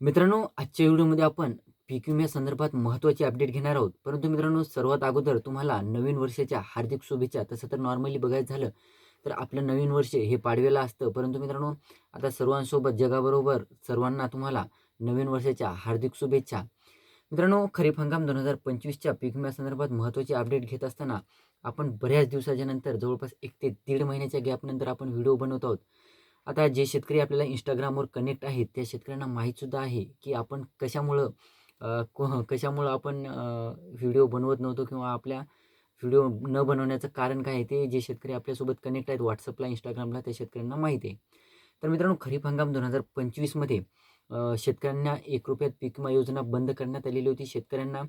मित्रांनो आजच्या व्हिडिओमध्ये आपण पीक विम्या संदर्भात महत्त्वाची अपडेट घेणार आहोत. परंतु मित्रांनो सर्वात अगोदर तुम्हाला नवीन वर्षाच्या हार्दिक शुभेच्छा. तसं तर नॉर्मली बघायचं झालं तर आपलं नवीन वर्ष हे पाडवेला असतं. परंतु मित्रांनो आता सर्वांसोबत जगाबरोबर सर्वांना तुम्हाला नवीन वर्षाच्या हार्दिक शुभेच्छा. मित्रांनो खरीप हंगाम दोन हजार पंचवीसच्या पीक विम्या संदर्भात महत्त्वाची अपडेट घेत असताना आपण बऱ्याच दिवसाच्या नंतर जवळपास एक ते दीड महिन्याच्या गॅपनंतर आपण व्हिडिओ बनवत आहोत. आता जे शेतकरी आपल्याला इंस्टाग्रामवर कनेक्ट आहेत त्या शेतकऱ्यांना माहीतसुद्धा आहे की आपण कशामुळं को कशामुळं आपण व्हिडिओ बनवत नव्हतो किंवा आपल्या व्हिडिओ न बनवण्याचं कारण काय आहे ते जे शेतकरी आपल्यासोबत कनेक्ट आहेत व्हॉट्सअपला इंस्टाग्रामला त्या शेतकऱ्यांना माहिती आहे. तर मित्रांनो खरीप हंगाम दोन हजार पंचवीसमध्ये शेतकऱ्यांना एक रुपयात पीक विमा योजना बंद करण्यात आलेली होती. शेतकऱ्यांना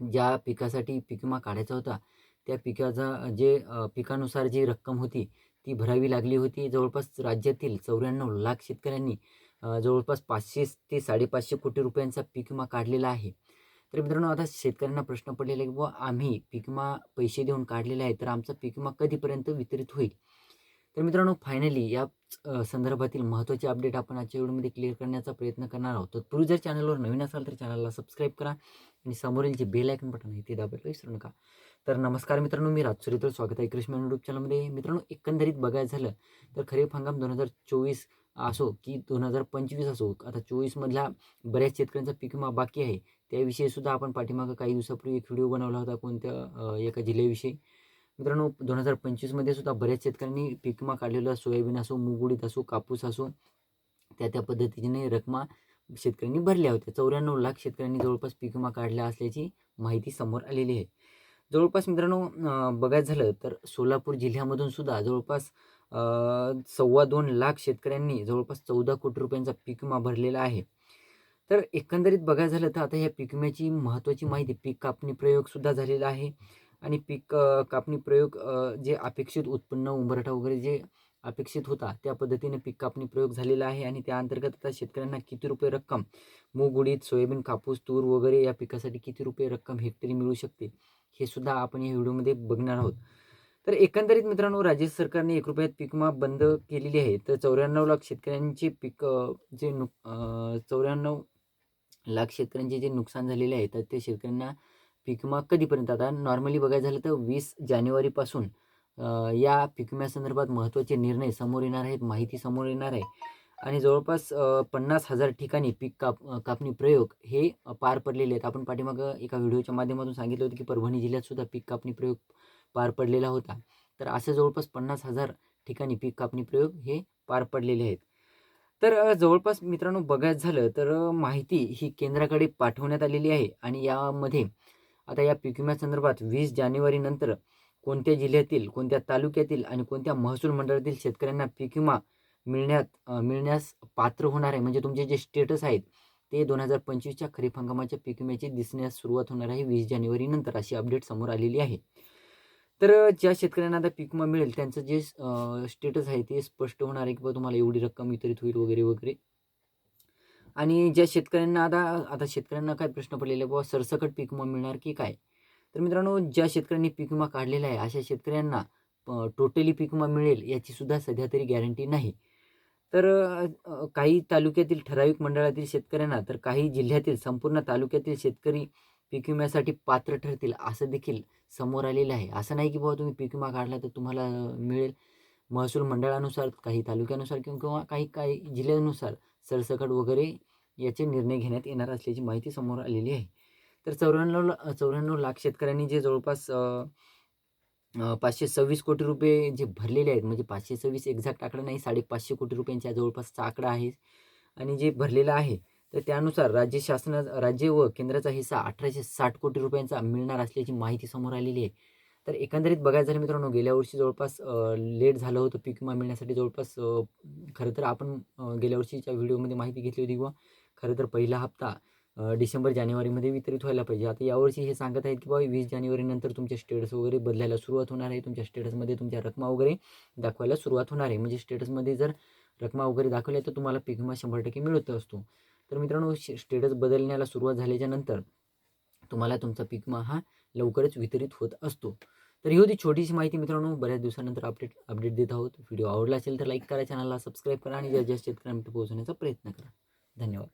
ज्या पिकासाठी पीक विमा काढायचा होता त्या पिकाचा जे पिकानुसार जी रक्कम होती ती भरावी लागली होती. जवळपास राज्यातील चौऱ्याण्णव लाख शेतकऱ्यांनी जवळपास पाचशे ते साडेपाचशे कोटी रुपयांचा पीक विमा काढलेला आहे. तर मित्रांनो आता शेतकऱ्यांना प्रश्न पडलेला आहे की बुवा आम्ही पीक विमा पैसे देऊन काढलेला आहे तर आमचा पीक विमा कधीपर्यंत वितरित होईल? तर मित्रांनो फायनली या संदर्भातील महत्त्वाचे अपडेट आपण आजच्या व्हिडिओमध्ये क्लिअर करण्याचा प्रयत्न करणार आहोत. तर जर चॅनलवर नवीन असाल तर चॅनलला सबस्क्राईब करा आणि समोरील जे बेल आयकन बटन आहे ते दाबायला विसरू नका. तर नमस्कार मित्रांनो मी राजसुरी तर स्वागत आहे कृष्ण यूट्यूब चॅनलमध्ये मित्रांनो एकंदरीत बघायचं झालं तर खरीप हंगाम दोन हजार चोवीस असो की दोन हजार पंचवीस असो आता चोवीसमधला बऱ्याच शेतकऱ्यांचा पीक विमा बाकी आहे. त्याविषयी सुद्धा आपण पाठीमागं काही दिवसापूर्वी एक व्हिडिओ बनवला होता कोणत्या एका जिल्ह्याविषयी. मित्रांनो दोन हजार पंचवीसमध्ये सुद्धा बऱ्याच शेतकऱ्यांनी पीक विमा काढलेला सोयाबीन असो मूग उडीद असो कापूस असो त्या त्या पद्धतीने रकमा शेतकऱ्यांनी भरल्या होत्या. चौऱ्याण्णव लाख शेतकऱ्यांनी जवळपास पीक विमा काढला असल्याची माहिती समोर आलेली आहे. जवळपास मित्रांनो बघायचं झालं तर सोलापूर जिल्ह्यामधून सुद्धा जवळपास सव्वा दोन लाख शेतकऱ्यांनी जवळपास चौदा कोटी रुपयांचा पीक विमा भरलेला आहे. तर एकंदरीत बघायचं झालं तर आता या पीक विम्याची महत्त्वाची माहिती पीक कापणी प्रयोगसुद्धा झालेला आहे. आणि पीक कापणी प्रयोग जे अपेक्षित उत्पन्न उंबरठा वगैरे जे अपेक्षित होता त्या पद्धतीने पीक कापणी प्रयोग झालेला आहे. आणि त्या अंतर्गत आता शेतकऱ्यांना किती रुपये रक्कम मूग उडीद सोयाबीन कापूस तूर वगैरे या पिकासाठी किती रुपये रक्कम हेक्टरी मिळू शकते? हे सुद्धा आपण या व्हिडिओमध्ये बघणार आहोत. तर एकंदरीत मित्रांनो राज्य सरकारने एक रुपयात पीक बंद केलेली आहे. तर चौऱ्याण्णव लाख शेतकऱ्यांचे पीक जे नुक चौऱ्याण्णव लाख शेतकऱ्यांचे जे नुकसान झालेले आहे तर ते शेतकऱ्यांना पीक कधीपर्यंत? आता नॉर्मली बघायचं झालं तर वीस जानेवारीपासून या पिकम्यासंदर्भात महत्त्वाचे निर्णय समोर येणार आहेत माहिती समोर येणार आहे. आणि जवळपास पन्नास हजार ठिकाणी पीक काप कापणी प्रयोग हे पार पडलेले आहेत. आपण पाठीमागं एका व्हिडिओच्या माध्यमातून सांगितलं होतं की परभणी जिल्ह्यात सुद्धा पीक कापणी प्रयोग पार पडलेला होता. तर असं जवळपास पन्नास हजार ठिकाणी पीक कापणी प्रयोग हे पार पडलेले आहेत. तर जवळपास मित्रांनो बघायचं झालं तर माहिती ही केंद्राकडे पाठवण्यात आलेली आहे आणि यामध्ये आता या पीक विम्यासंदर्भात वीस जानेवारीनंतर कोणत्या जिल्ह्यातील कोणत्या तालुक्यातील आणि कोणत्या महसूल मंडळातील शेतकऱ्यांना पीक विमा मिळण्यात मिळण्यास पात्र होणार आहे. म्हणजे तुमचे जे स्टेटस आहेत ते दोन हजार पंचवीसच्या खरीप हंगामाच्या पीक विम्याची दिसण्यास सुरुवात होणार आहे वीस जानेवारीनंतर अशी अपडेट समोर आलेली आहे. तर ज्या शेतकऱ्यांना आता पीक विमा मिळेल त्यांचं जे स्टेटस आहे ते स्पष्ट होणार आहे की बाबा तुम्हाला एवढी रक्कम वितरित होईल वगैरे वगैरे. आणि ज्या शेतकऱ्यांना आता आता शेतकऱ्यांना काय प्रश्न पडलेला आहे बाबा सरसकट पीक विमा मिळणार की काय? तर मित्रांनो ज्या शेतकऱ्यांनी पीक विमा काढलेला आहे अशा शेतकऱ्यांना टोटली पीक विमा मिळेल याची सुद्धा सध्या तरी गॅरंटी नाही. तर काही तालुक्यातील ठराविक मंडळातील शेतकऱ्यांना तर काही जिल्ह्यातील संपूर्ण तालुक्यातील शेतकरी पीक विम्यासाठी पात्र ठरतील असं देखील समोर आलेलं आहे. असं नाही की बाबा तुम्ही पीक विमा काढला तर तुम्हाला मिळेल. महसूल मंडळानुसार काही तालुक्यानुसार किंवा किंवा काही काही जिल्ह्यानुसार सरसकट वगैरे याचे निर्णय घेण्यात येणार असल्याची माहिती समोर आलेली आहे. तर चौऱ्याण्णव ला- चौऱ्याण्णव लाख शेतकऱ्यांनी जे जवळपास पाचशे सव्वीस कोटी रुपये जे भरलेले आहेत म्हणजे पाचशे सव्वीस एक्झॅक्ट आकडा नाही साडेपाचशे कोटी रुपयांच्या जवळपासचा आकडा आहे. आणि जे भरलेला आहे तर त्यानुसार राज्य शासना राज्य व केंद्राचा हिस्सा अठराशे साठ कोटी रुपयांचा मिळणार असल्याची माहिती समोर आलेली आहे. तर एकंदरीत बघायचं झालं मित्रांनो गेल्या वर्षी जवळपास लेट झालं होतं पीक विमा मिळण्यासाठी जवळपास खरं तर आपण गेल्या वर्षीच्या व्हिडिओमध्ये माहिती घेतली होती किंवा खरं तर पहिला हप्ता डिसेंबर जानेवारीमध्ये वितरित व्हायला पाहिजे. आता यावर्षी हे सांगत आहेत की बाबा वीस जानेवारीनंतर तुमचे स्टेटस वगैरे बदलायला सुरुवात होणार आहे. तुमच्या स्टेटसमध्ये तुमच्या रकमा वगैरे दाखवायला सुरुवात होणार आहे. म्हणजे स्टेटसमध्ये जर रकमा वगैरे दाखवल्या तर तुम्हाला पीक विमा शंभर टक्के मिळत असतो. तर मित्रांनो स्टेटस बदलण्याला सुरुवात झाल्याच्यानंतर तुम्हाला तुमचा पीक विमा हा लवकरच वितरित होत असतो. तर ही होती छोटीशी माहिती मित्रांनो. बऱ्याच दिवसानंतर अपडेट अपडेट देत आहोत. व्हिडिओ आवडला असेल तर लाईक करा चॅनलला सबस्क्राईब करा आणि ज्या ज्या शेतकऱ्यांपर्यंत पोहोचण्याचा प्रयत्न करा. धन्यवाद.